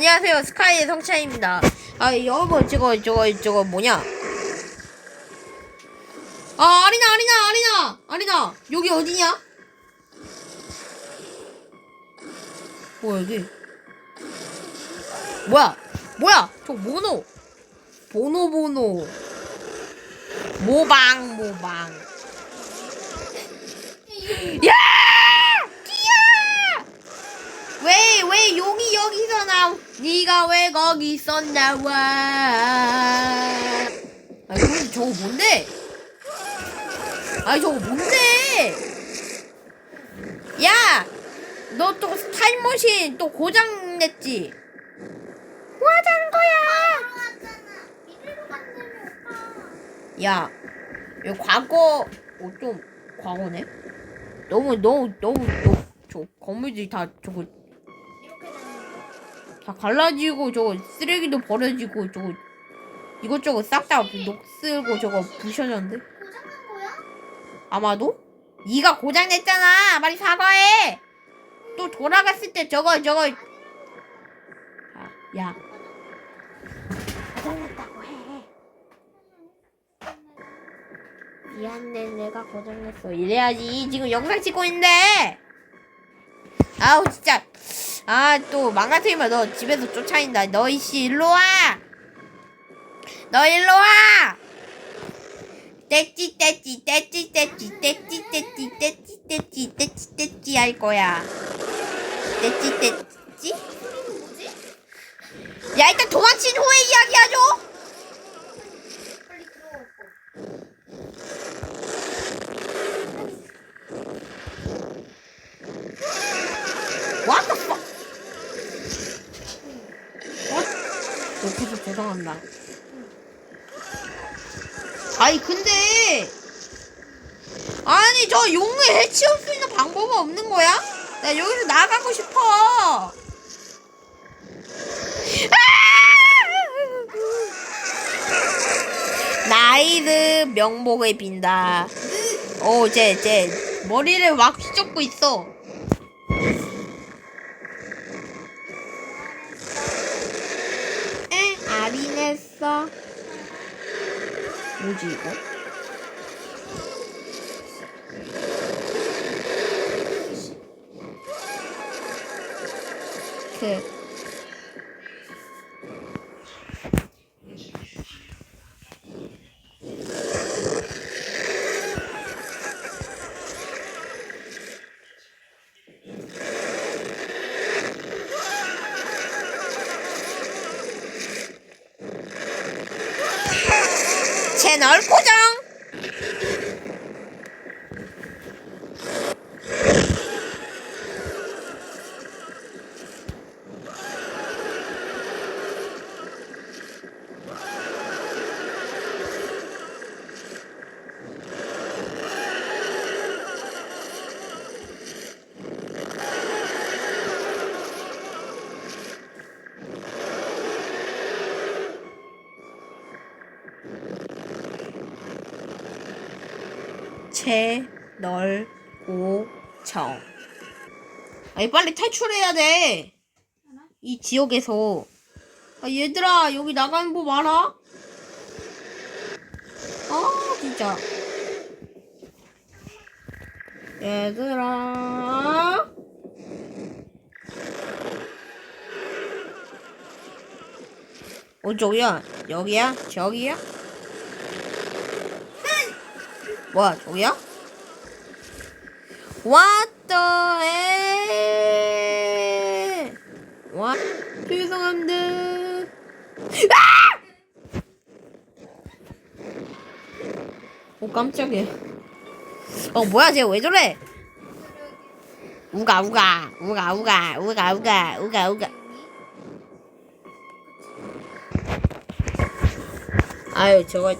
안녕하세요. 스카이의 성차입니다. 아 여러분 저거 저거 저거 뭐냐? 아 아리나 아리나 아리나! 아리나! 여기 어디냐? 뭐야 여기? 뭐야? 뭐야? 저 모노! 보노 보노! 모방 모방. 야 왜, 왜 용이 여기서 나오? 네가 왜 거기서 나와? 아, 근데 저거 뭔데? 아니, 저거 뭔데? 야! 너 또 타임머신 또 고장 냈지? 뭐 하자는 거야? 야, 이거 과거, 어, 좀, 과거네? 너무, 너무, 너무, 너무, 저 건물들이 다 저거 다 갈라지고 저거 쓰레기도 버려지고 저거 이것저것 싹 다 녹슬고 저거 부셔졌는데? 아마도? 네가 고장냈잖아! 빨리 사과해! 또 돌아갔을 때 저거 저거 아, 야. 고장냈다고 해. 미안해 내가 고장냈어. 이래야지. 지금 영상 찍고 있는데. 아우 진짜 아 또 망가뜨리면 너 집에서 쫓아낸다. 너 이씨 일로 와 너 일로 와! 떼찌 떼찌 떼찌 떼찌 떼찌 떼찌 떼찌 떼찌 떼찌 떼찌 할 거야. 떼찌 떼찌? 야 일단 도망친 후에 이야기하죠? 빨리 들어오고. 죄송한다 아니 근데 아니 저 용을 해치울 수 있는 방법은 없는 거야? 나 여기서 나가고 싶어 아! 나이드 명복을 빈다 어쟤쟤 머리를 막 휘젓고 있어 ジーを結構。 채널 고정 채널 고정. 아니 빨리 탈출해야 돼. 이 지역에서. 아 얘들아 여기 나가는 법 알아? 아 진짜. 얘들아. 어 저기야. 여기야? 저기야 뭐야 저기야? The hell? 와 죄송합니다. 아! 오 깜짝이야. 어 뭐야 쟤 왜 저래? 우가 우가 우가 우가 우가 우가 우가 우가. 아유 저거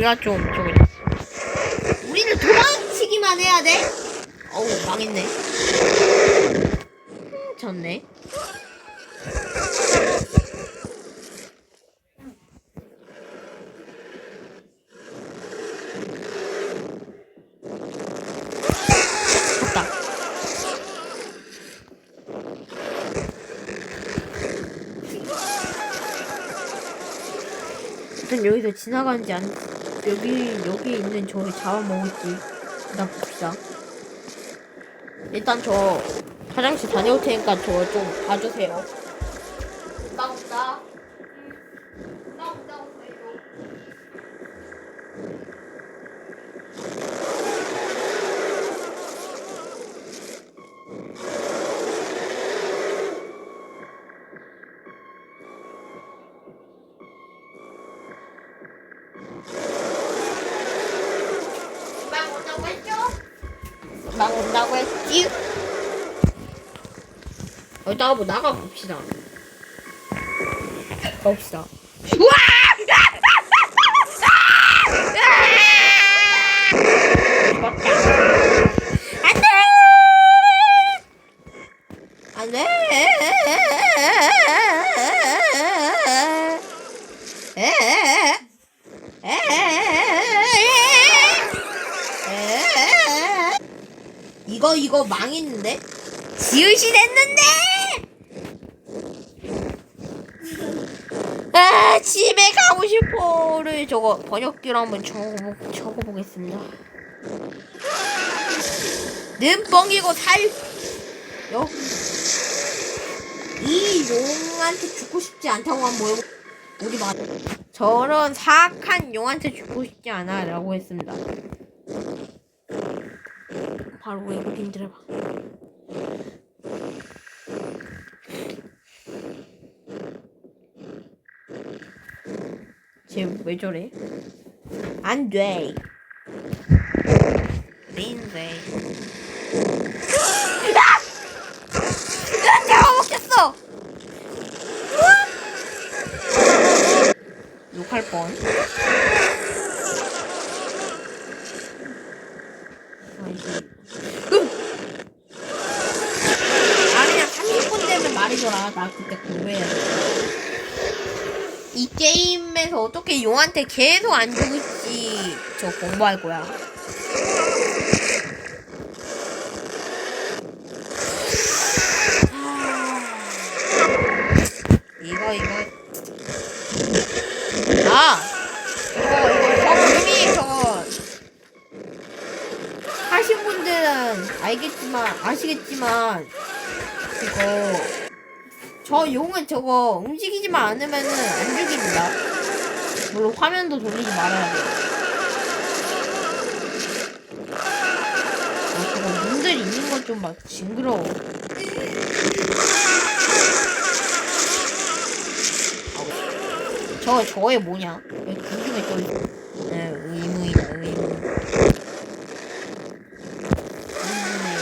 우리가 좀, 좀 있어. 우리는 도망치기만 해야 돼? 어우, 망했네. 음, 졌네. 여기서 지나가는지 안 여기 여기 있는 저를 잡아먹을지 일단 봅시다. 일단 저 화장실 다녀올 테니까 저 좀 봐주세요. 나 온다. 막 온다고 했지? 일단 한번 나가 봅시다. 봅시다. 우와! 이거 이거 망했는데? 지읒이 됐는데! 아 집에 가고 싶어를 저거 번역기로 한번 적어보, 적어보겠습니다. 는 뻥이고 살 여. 이 용한테 죽고 싶지 않다고 한번 해보 우리 말 저런 사악한 용한테 죽고 싶지 않아 라고 했습니다. 바로 외국인들 해봐. 쟤왜 저래? 안 돼. 린데. 아! 아, 잡아먹혔어. 욕할 뻔. 아이씨. 아 그냥 30분 말이더라. 나 그때 공부해야 돼. 이 게임에서 어떻게 용한테 계속 안 죽을지 저 공부할 거야. 이거 이거 아 이거 이거 저거 하신 분들은 알겠지만 아시겠지만 이거 저 용은 저거 움직이지만 않으면은 안 죽입니다. 물론 화면도 돌리지 말아야 돼요. 아, 저거 문들 있는 건 좀 막 징그러워. 아, 저, 저게 뭐냐? 여기 궁금해 또 있어. 네, 의무이다, 의무. 의무네,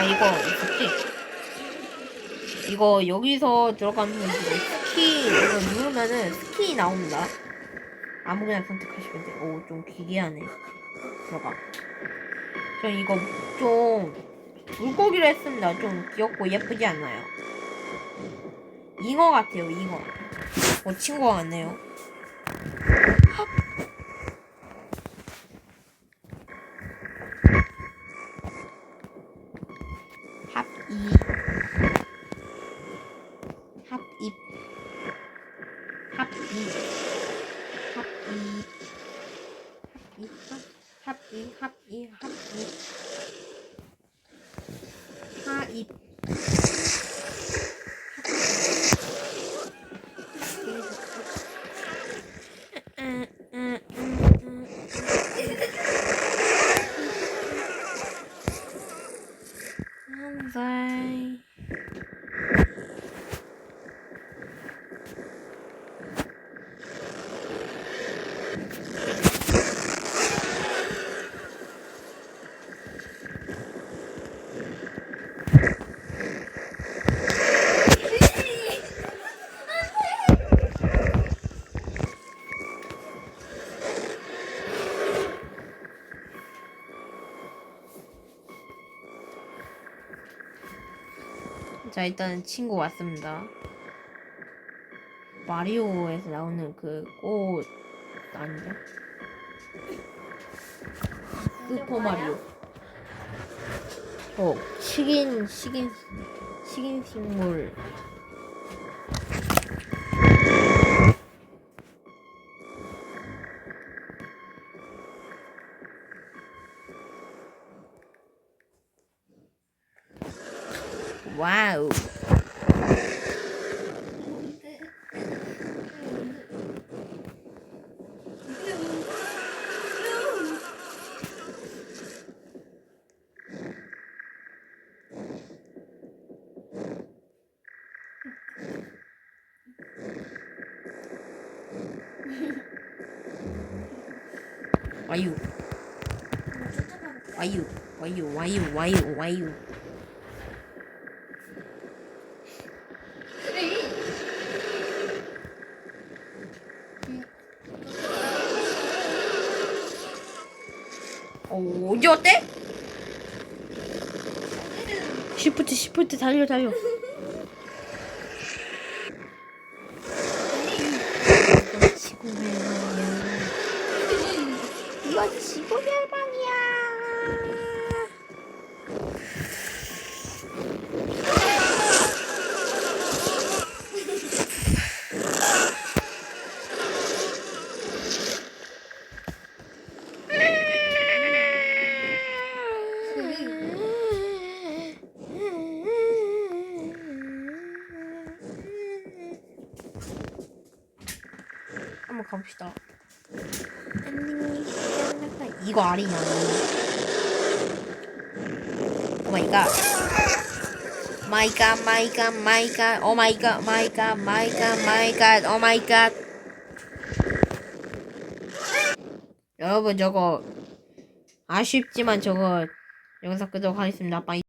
아 이거 있었지? 이거 여기서 들어가면 이거 스키 이거 누르면은 스키 나옵니다. 아무거나 선택하시면 돼. 오좀 기괴하네. 들어가. 전 이거 좀 물고기로 했습니다. 좀 귀엽고 예쁘지 않나요? 잉어 같아요. 잉어. 어 친구가 같네요. 합이 합입 합이 합이 합이 합이 합이 합 자 일단 친구 왔습니다. 마리오에서 나오는 그 꽃 아니냐? 슈퍼 마리오. 어, 식인, 식인, 식인 식물. 와우. 와유, 와유, 와유, 와유, 와유, 와유. 어, 어디 어때? 시프트, 시프트 달려, 달려. 이거 지구멸망이야. 이거 지구멸망이야. 가봅시다. 이거 아니냐? 오 마이 갓. 마이 갓, 마이 갓, 마이 갓, 오 마이 갓, 마이 갓, 마이 갓, 마이 갓, 오 마이 갓. 여러분 저거 아쉽지만 저거 영상 끄도록 하겠습니다. 빠이.